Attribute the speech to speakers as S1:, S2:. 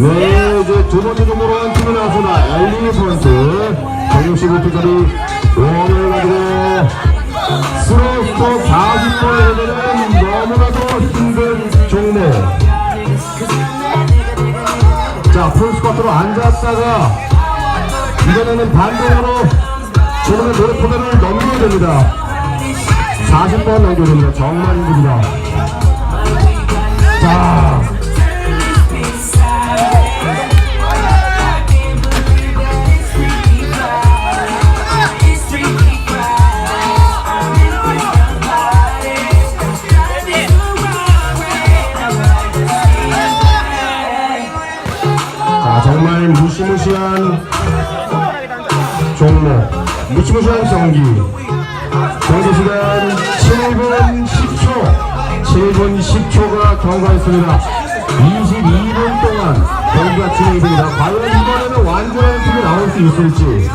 S1: 네, 이제 두 번째 종목으로 한 팀이 나왔습니다. 엘리 선수. 165피짜리 오늘 가지고 스로스톱 40번에 되는 너무나도 힘든 종목. 자, 풀스쿼트로 앉았다가 이번에는 반대로 저번에 노래포대를 넘겨야 됩니다. 40번 넘겨야 됩니다. 정말 힘듭니다. 자, 정말 무시무시한 종목, 무시무시한 경기. 경기 시간 7분 10초, 7분 10초가 경과했습니다. 22분 동안 경기가 진행이 됩니다. 과연 이번에는 완전한 팀이 나올 수 있을지.